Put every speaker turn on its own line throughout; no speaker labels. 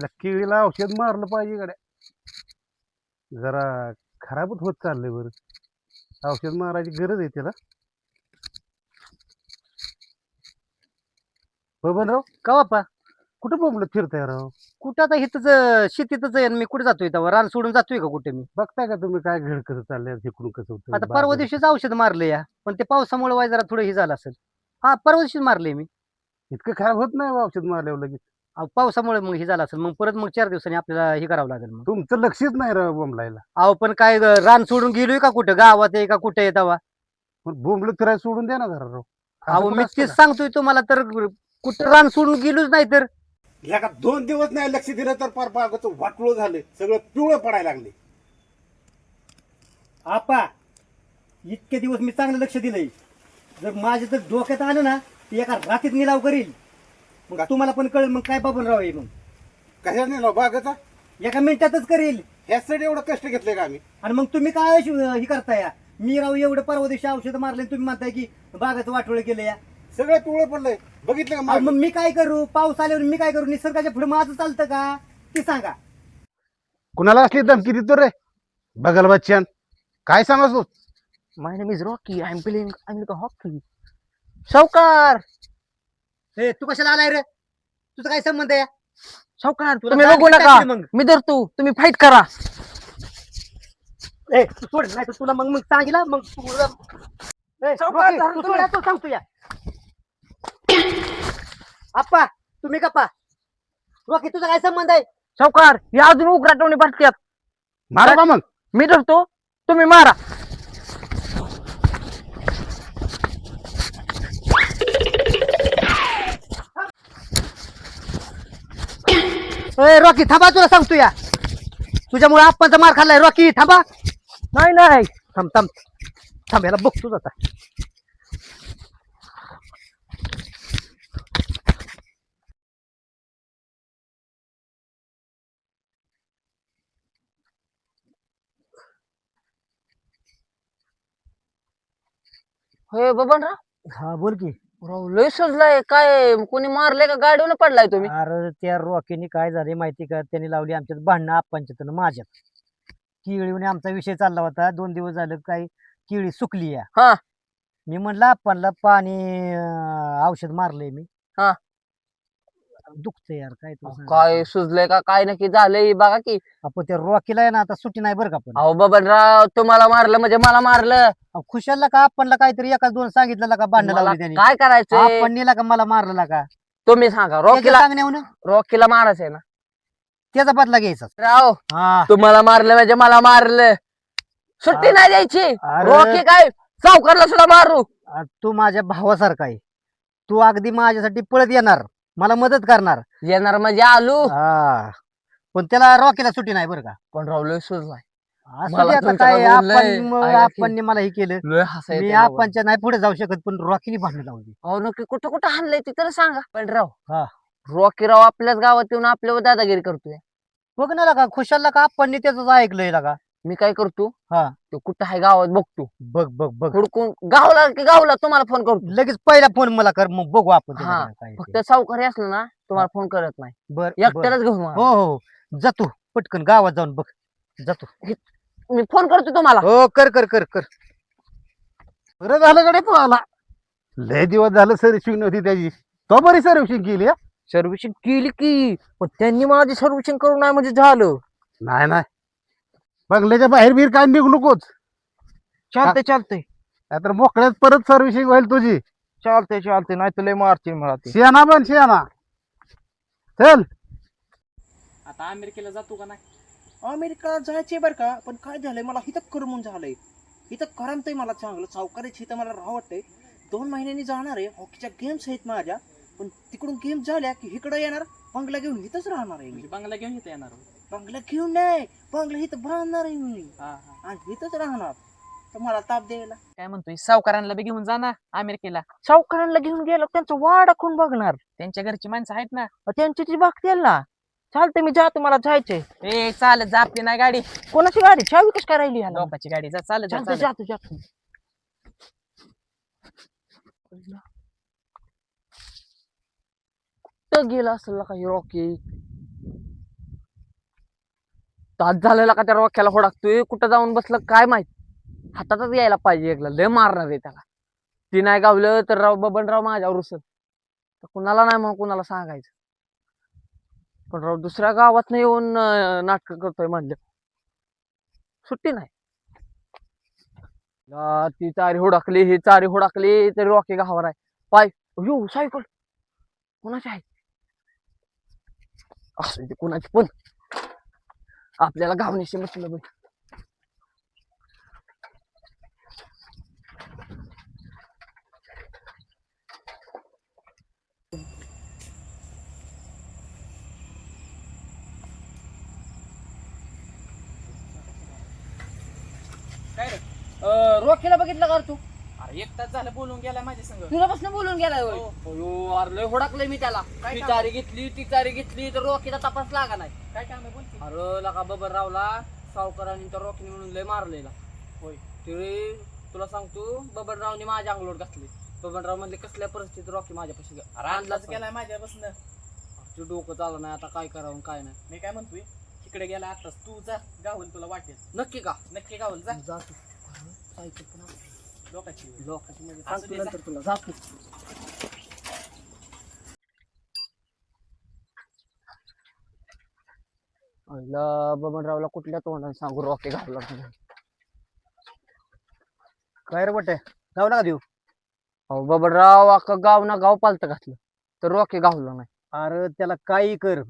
त्याला केळीला औषध मारलं पाहिजे गड्या. जरा खराबच होत चाललंय बरं. औषध मारायची गरज आहे त्याला. बबनराव
का बाप्पा
कुठं बोंबलत फिरताय राव?
कुठं आता इथंच शेतीतच आहे आणि मी कुठे जातोय तेव्हा? रान सोडून जातोय का कुठे मी?
बघताय का तुम्ही काय घड कसं चाललंय तिकडून कसं होतं
आता परवा. दिवशीच औषध मारलं या. पण ते पावसामुळे वाय जरा थोडं हे झालं असेल. हा परवा दिवशीच मारले मी.
इतकं खराब होत नाही औषध मारल्यावर लगेच.
अहो, पावसामुळे मग हे झालं असेल मग परत मग चार दिवसांनी आपल्याला हे करावं लागेल मग.
तुमचं लक्षच नाही राव बोंबलायला.
अहो पण काय ग, रान सोडून गेलोय का कुठं? गावात आहे का कुठे
पण बोंबलत फिरायला सोडून द्या ना जरा राव. असं
अहो मी
असतं
तेच
का?
सांगतोय तुम्हाला तर कुठं रान सोडून गेलोच नाही तर?
ह्या का दोन दिवस नाही लक्ष दिलं तर पार बागाचं वाटलं झालं. सगळं पिवळं पडायला लागले.
आपा इतके दिवस मी चांगलं लक्ष दिलंय. जर माझ्या जर डोक्यात आलं ना ते एका रात्रीत निलाव करील. मग तुम्हाला पण कळेल मग काय बाबून राव आहे मग.
कशा नाही राव बागाचा
एका मिनिटातच करेल.
ह्यासाठी एवढं कष्ट घेतले का आम्ही?
आणि मग तुम्ही काय शि- हे करताय? मी राव एवढं परवा दिवशी औषध मारले तुम्ही म्हणताय की बागाचं वाटोळ केलं या
सगळं पिवळं पडलंय. बघितलं का मागं?
मग मी काय करू? पाऊस आल्यावर मी काय करू? निसर्गाच्या पुढे माझं चालतं का? ते सांगा.
कुणाला असली धमकी देतो रे? बघल बच्चन. काय सांगस तू?
My name is Rocky. I'm playing American hockey. सावकार
हे तू कशाला आलाय रे? तुझा काय संबंध आहे?
सावकार
तुला
तुम्ही
काय
बघू नका.
मग?
मी धरतो. तुम्ही फाईट करा.
ए तू सोड नाही तर तुला मग मग सांगितलं मग तू ए,
सावकार,
रॉकी,
धरा
तू
तुम्ही.
सोड, सांगतो या. आप्पा तुम्ही गप्पा. रॉकी तुझा काय संबंध आहे?
सावकार या अजून उघराटवणी पडत्यात
मारा का मग?
मी धरतो. तुम्ही मारा.
रॉकी थांबा तुला सांगतो या. तुझ्यामुळे आप्पांचा मार खाल्लाय. रॉकी थांबा.
नाही नाही.
थांब थांब. थांब याला बघतोच आता
होय बबनराव?
हा बोल की.
राव लय सजलाय. काय कोणी मारलंय का? गाडीवर पडलाय तुम्ही.
अरे त्या रॉकीने काय झाले माहिती का? त्यांनी लावली आमच्यात भांडणं आप्पांच्यात आणि माझ्यात केळीने आमचा विषय चालला होता. दोन दिवस झालं काही केळी सुकली या.
हा.
मी म्हणलं आप्पांना पाणी अं, औषध मारलंय मी.
हा.
दुखतंय यार काय तुला.
काय सुजलंय का काय नक्की झालंय बघा की.
आपण त्या रॉकीला आहे ना आता सुट्टी नाही बरं का पण
अहो बबनराव तुम्हाला मारलं म्हणजे मला मारलं.
अहो, खुशालला का आपणला काहीतरी एका दोन सांगितलं का भांडणं
मला
लावली त्यांनी?
काय करायचंय?
आपण नेला का मला मारलं का?
तुम्ही सांगा
त्याच्या
रॉकीला
सांगण्याहून?
रॉकीला मारायचंय ना.
त्याचा बदला घ्यायचा.
राव
हा.
तुम्हाला मारलं म्हणजे मला मारलं. सुट्टी नाही द्यायची.
अरे.
रॉकी काय सावकारला सुद्धा मारू.
आ, तू माझ्या भावासारखा आहे. तू अगदी माझ्यासाठी पळत येणार. मला मदत करणार.
येणार म्हणजे आलू.
हा. पण त्याला रॉकीला सुट्टी नाही बरं का.
पण सुजलाय
असू
मला
आता काय आपण म-
आहे की.
आपणने मला हे केलं.
लय हसायचं
मी
बाबा.
आपणच्या नाही पुढे जाऊ शकत पण रॉकीने भांडण लावली
अहो नक्की कुठं कुठं हाणलंय ते तर सांगा. पण राव
हा.
रॉकी राव आपल्याच गावात येऊन आपल्यावर दादागिरी करतोय.
बघ ना का खुशालला का आपणने त्याच ऐकलंय का
मी काय करतो?
हा.
तो कुठं आहे गावात बघतो.
बघ बघ बघ.
हुडकून गावला की गावला तुम्हाला फोन करतो.
लगेच पहिला फोन मला कर मग बघू आपण
हा, फक्त. सावकारी असलं ना तुम्हाला फोन करत नाही.
बर बर.
एकट्यालाच घेऊन मारा.
हो हो जातो. पटकन गावात जाऊन बघ. जातो.
मी फोन करतो तुम्हाला.
हो कर कर कर कर.
बरं झालं कडे पळाला लय दिवस झालं सर्व्हिसिंग नव्हती त्याची. तो बरी सर्व्हिसिंग केली हा?
सर्व्हिसिंग केली की पण त्यांनी माझी सर्व्हिसिंग करू नाही म्हणजे झालं.
नाही नाही. बंगल्याच्या बाहेर बीर काय निघू नकोच.
चालतंय चालतंय.
नाहीतर मोकळ्यात परत सर्व्हिसिंग होईल तुझी.
चालतंय चालतंय नाही तर लय मारतील मला ते.
शियाना बन शियाना चल.
आता अमेरिकेला जातो का नाही? अमेरिका जायचे बरं का पण काय झालंय मला इथं करमून झालंय. इथं करमतंय मला चांगलं सावकारीच इथं मला राह वाटतंय. दोन महिन्यांनी जाणार आहे हॉकीच्या गेम्स आहेत माझ्या पण तिकडून गेम झाल्या की इकडं येणार बंगला घेऊन इथंच राहणार आहे मी.
बंगला घेऊन इथं येणार.
बंगला घेऊन नाही बंगला इथं बांधणार आहे मी. आणि इथंच राहणार. तर मला ताप द्यायला.
काय म्हणतोय? सावकारांना बी घेऊन जा ना अमेरिकेला.
सावकारांना घेऊन गेलो त्यांचं वाडा कोण बघणार.
त्यांच्या घरची माणसं आहेत ना.
अ, त्यांची ती बघतील ना. चालतंय मी जातो मला जायचंय.
ए चालत जा आपली नाही गाडी.
कोणाची गाडी? चावी कशी काय राहिली ह्याला?
लोकांची गाडी. जा चालत जा
चालतंय,
चालत.
जातो जातो. कुठं गेला असेल काही रॉकी तास झालेला का त्या रॉक्याला होडाकतोय? कुठं जाऊन बसलं? काय माहीत? हातातच यायला पाहिजे एकला लय मारणार आहे त्याला. ती नाही गावलं तर राव बबनराव माझ्यावर रुसल तर कुणाला नाही म्हणून कुणाला सांगायचं? पण राव दुसऱ्या गावात येऊन नाटक करतोय म्हणलं. सुट्टी नाही. ती चारी हुडकली ही चारी हुडकली तरी रॉकी गावावर आहे. पाय. यो सायकल. कोणाची आहे? असं ते कोणाची पण. आपल्याला गावण्याशी म्हटलं बाई
काय रे
रॉकीला बघितलं का रे तू
अरे एक तास झालं बोलून गेला माझ्या संग
तुला बसनं बोलून गेलाय होय.
हो.
अयो, अरे लय हुडकलंय मी त्याला
काय
ती? चारी घेतली ती चारी घेतली तर रॉकीचा तपास लागा नाही
काय काम आहे बोल.
अरे लका बबनरावला सावकारांनी त्या रॉकीने म्हणून लय मारलेला.
होय.
ते तुला सांगतो बबनरावने माझ्या अंगलोट घातली. बबनराव म्हणले कसल्या परिस्थितीत रॉकी माझ्यापाशी
अरे
आणलाच
आणलाच गेलाय माझ्यापासून.
ते डोकं चाललं नाही आता काय करावं आणि काय नाही.
मी काय म्हणतोय तिकडे गेला आताच तू जा गावून तुला वाटेल.
नक्की का?
नक्की गावून जा.
जा तू सायकल पण आपली.
लोकांची
लोकांची
असू
सांगतो नंतर तुला जा तू आईला बबनरावला कुठल्या तोंडाने सांगू रॉकी घालला.
काय रे बटे? जाऊ नका देऊ.
अहो बबनराव अख्खं गाव ना गाव पालत घातलं. तर रॉकी गावला नाही.
अरे त्याला काही कर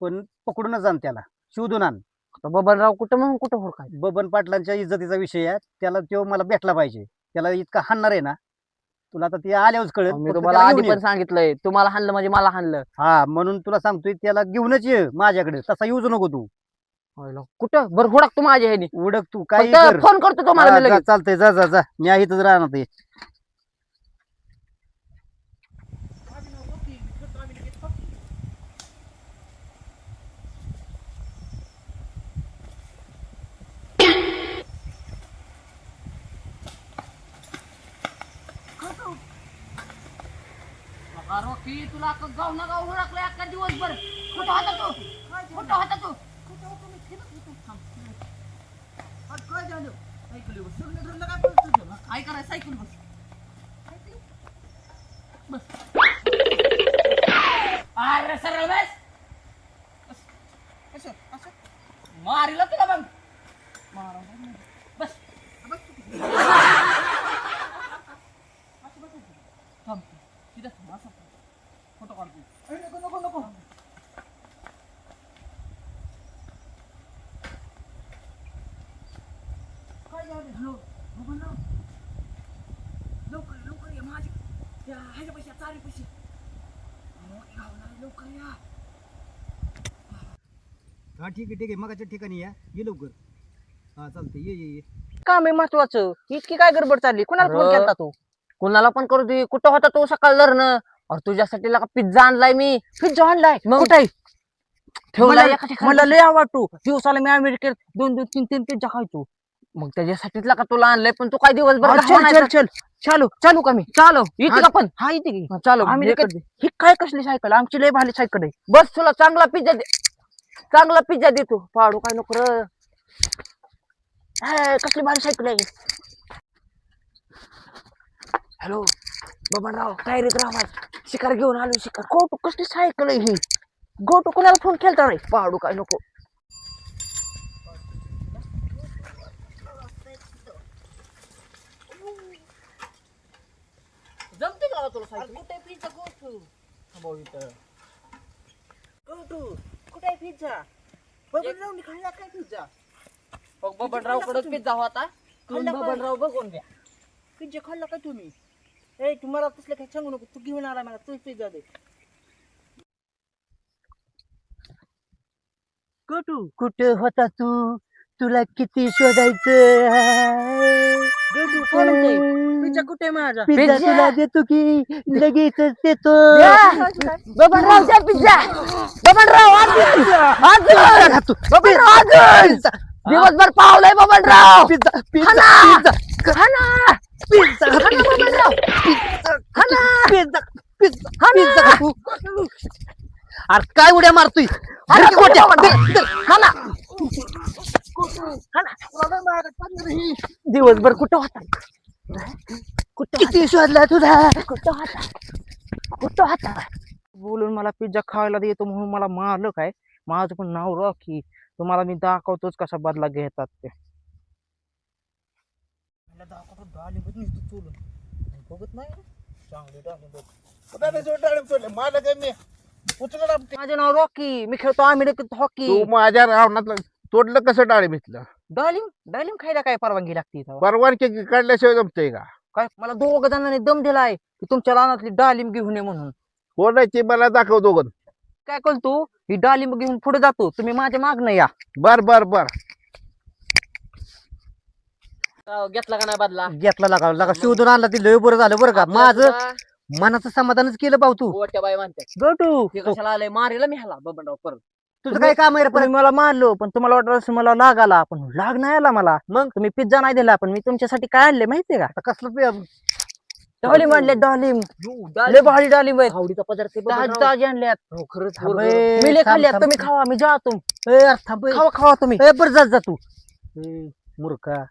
पण पकडूनच आण त्याला. शोधून आण.
आता बबनराव कुठं म्हणून कुठं हुडकाय
बबन पाटलांच्या इज्जतीचा विषय आहे. त्याला तो मला भेटला पाहिजे. त्याला इतका हाणणार आहे ना. तुला आता ते आल्यावरच कळत.
मी तुम्हाला आधी पण सांगितलंय तुम्हाला हाणलं म्हणजे मला हाणलं.
हा म्हणून तुला सांगतोय त्याला घेऊनच ये माझ्याकडे. तसा येऊच नको तू.
कुठं? बरं हुडक तू माझ्या ह्यानी.
उडक तू काही कर.
फोन करतो तुम्हाला
हा,
मी
जा,
लगेच.
चालतंय जा जा जा. मी आहे इथंच राहणार ते
ती तुला अख्खं गाव ना गाव ओळखलं अख्खा दिवसभर. कुठं होता तू. कुठं होता तू. काय करायचं? सायकल बस. अरे सरळ बस. मारिला तुला मग. बस. थांब. तिथं थांब असं फोटो काढतो नको नको नको काय झालं हॅलो बबनराव लवकर लवकर ये माझ्या त्या ह्याच्या पैसे चारी पैसे लवकर या
हा ठीक आहे ठीक आहे. मगाच्या ठिकाणी या. ये लवकर. हा चालतंय. ये ये ये.
काम आहे महत्वाचं? इतकी काय गडबड चालली? कोणाला फोन
अरे.
केला तू? कुणाला पण करू दे? कुठं होता तो सकाळ धरणं? अरे तुझ्यासाठी लका पिझ्झा आणलाय मी. पिझ्झा आणलाय? कुठे ठेवलाय एका ठिकाणी.
मला लय आवडतो. दिवसाला मी अमेरिकेत दोन दोन तीन तीन पिझ्झा खायचो.
मग त्याच्यासाठीच लका तुला आणलंय? पण तू काय दिवसभर
चल चल चल. चालू चालू का मी?
चालो. इथे. का पण?
हा इथे की.
हा, चालो. दे.
ही काय कसली सायकल? आमची लय भारी सायकल आहे.
बस तुला चांगला पिझ्झा दे. चांगला पिझ्झा देतो पाडू काय नको र.
हाय, कसली भारी सायकल आहे.
हॅलो बबनराव तयारीत राहा शिकार घेऊन आलो शिकार.
कोट कसली सायकल आहे ही?
गोटू कोणाला फोन केलता रे? पाडू काय नको. जमते का तुला सायकल
कुठे पिझ्झा गोटू
गोटू कुठे आहे पिझ्झा बबनराव मी खाल्ला काय पिझ्झा
बबनरावकडे पिझ्झा होता
खाल्ला काय?
बबनराव बघून घ्या
पिझ्झा खाल्ला का तुम्ही ए तुम्हाला तसलं काही सांगू नको तू घेऊन आला मला तू पिझ्झा दे गोटू
कुठे होता तू तुला किती शोधायचं
गोटू कोण पिझ्झा कुठे आहे माझा?
Pizza
pizza.
तुला देतो की लगेच देतो.
बबनराव द्या पिझ्झा. बबनराव अजून अजून बबनराव अजून दिवसभर पावलंय बबनराव
पिझ्झा! पिझ्झा
हाना!
पिझ्झा.
बबनराव हाना!
पिझ्झा. अरे काय उड्या मारतोय?
हाना,
दिवसभर कुठं होता? कुठं किती शोधला तुझा कुठं होता? कुठं होता? बोलून मला पिझ्झा खायला देतो म्हणून मला मारलं काय माझं पण नाव रॉकी. तुम्हाला मी दाखवतोच कसा बदला घेतात ते.
बघत नाही? चांगले डाळिंब. मला काय मी. उचलला
माझं नाव रॉकी. मी खेळतो अमेरिकेत हॉकी.
तू माझ्या रावणात तोडलं कसं डाळी भेटलं
डालिम डालिम खायला काय परवानगी लागते इथं?
परवानगी काढल्याशिवाय जमतंय का?
काय? मला दोघ जणांनी दम दिलाय की तुमच्या रानातली डालिम घेऊन ये म्हणून.
कोण आहे ते मला दाखव दोघं.
काय करतो ही डालिंब घेऊन पुढे जातो. तुम्ही माझ्या मागणं या.
बर बर बर.
राव, घेतला का नाही बदला?
घेतला लागा लागा. शोधून आणला ती लय बरं झालं बरं का. माझं मनाचं समाधानच केलं भाऊ तू.
गोट्या बाई म्हणते.
गटू
हे कशाला आलंय? मारेला मी ह्याला. बबनराव परत.
तुझं काय काम आहे
तुम्ही मला मारलो पण तुम्हाला वाटलं असेल मला लाग आला पण लाग नाही आला मला. मग? तुम्ही पिझ्झा नाही दिला पण मी तुमच्यासाठी काय आणले माहितीये का?
कसलं पे-
डालिम आणले डालिम लय भारी डालिम आहेत.
आवडीचा पदार्थ आहे
ताज
बबनराव.
ताज आणल्यात.
हो, खरंच
थांब
पोरगं.
ए,
मी लय
थांब,
खाल्ल्यात.
थांब.
तुम्ही खावा मी
ए, अरे थांब ए.
खावा खावा तुम्ही.
ए, बरं जात जा तू. ए, मूर्खा.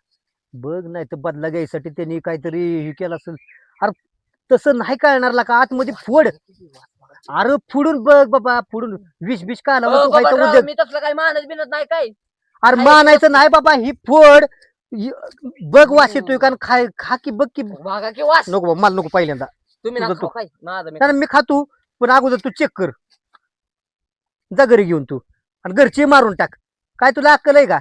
बघ नाही तर बदला घ्यायसाठी त्यांनी काहीतरी हे केलं असेल. अरे तसं नाही कळणार का? आतमध्ये फोड. अरे फुडून बघ बाबा फुडून. विष बिष का आला?
हो,
उद्योग
मी तसलं काही मानत बिनत नाही काय?
अरे मानायचं नाही. बाबा ही फोड. ही- बघ वास येतोय कारण खाय खा की बघ की
वागा की वास.
नको बाबा, मला नको पहिल्यांदा.
तुम्ही ना
तुझं तू.
खाऊ काय? माझं मी
कारण मी खातो पण अगोदर तू चेक कर. जा घरी घेऊन तू. आणि घरची मारून टाक. काय तुला अक्कल आहे का?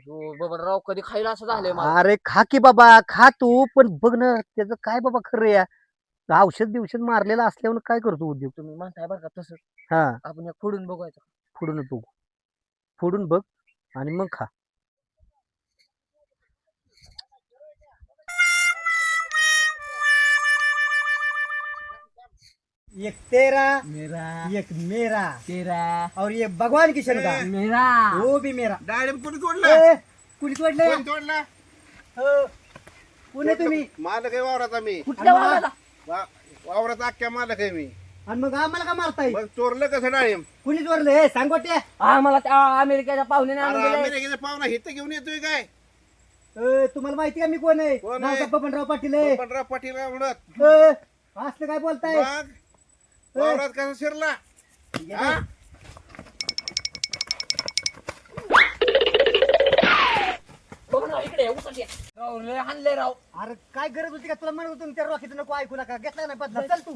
हो, बबनराव कधी खायला असं झालंय मला.
अरे खा की बाबा खा तू पण बघ ना त्याचं काय बाबा खरं या? औषध बिवषध मारलेलं असल्यावर काय करतो उद्योग?
तुम्ही म्हणताय बरं का तसं.
हा.
आपण फोडून बघायचं
फोडून बघ. फोडून बघ आणि मग खा.
एक तेरा मेरा. एक मेरा. तेरा. और ये भगवान किशन का मेरा. वो भी मेरा.
डाळिंब कोणी तोडलं?
ए, कुणी तोडले?
कोण तोडलं?
हो. कुणी तुम्ही?
मालक आहे वावराचा मी.
कुठल्या वावराला?
वा- वावराचा अख्ख्या मालक आहे मी.
आणि मग आम्हाला का मारताय?
मग चोरलं कसं डाळिंब
कुणी चोरले हे सांग
आम्हाला त्या अमेरिकेच्या पाहुण्याने आणून
अरे
दिलंय.
अमेरिकेचा पाहुणा हिथं घेऊन येतोय काय?
ए, तुम्हाला माहिती का मी कोण आहे?
कोण
नाव
आहे?
का बबनराव पाटील आहे.
बबनराव पाटील म्हणत.
ए, असलं काय बोलताय?
मग? वावरात कसा शिरला? हा?
बबनराव इकडे उचल ये. लय हाणलंय राव.
अरे काय गरज होती का? तुला म्हणत होतो त्या रॉकीचं नको ऐकू नका. घेतला नाही बदला. चल तू.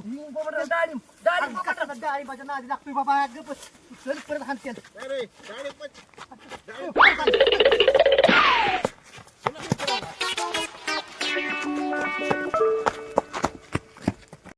डाळिंब डाळिंब
अरे, कशाला डाळी माझ्या नादी लागतोय बाबा. गप्प. चल परत हाणते.
अरे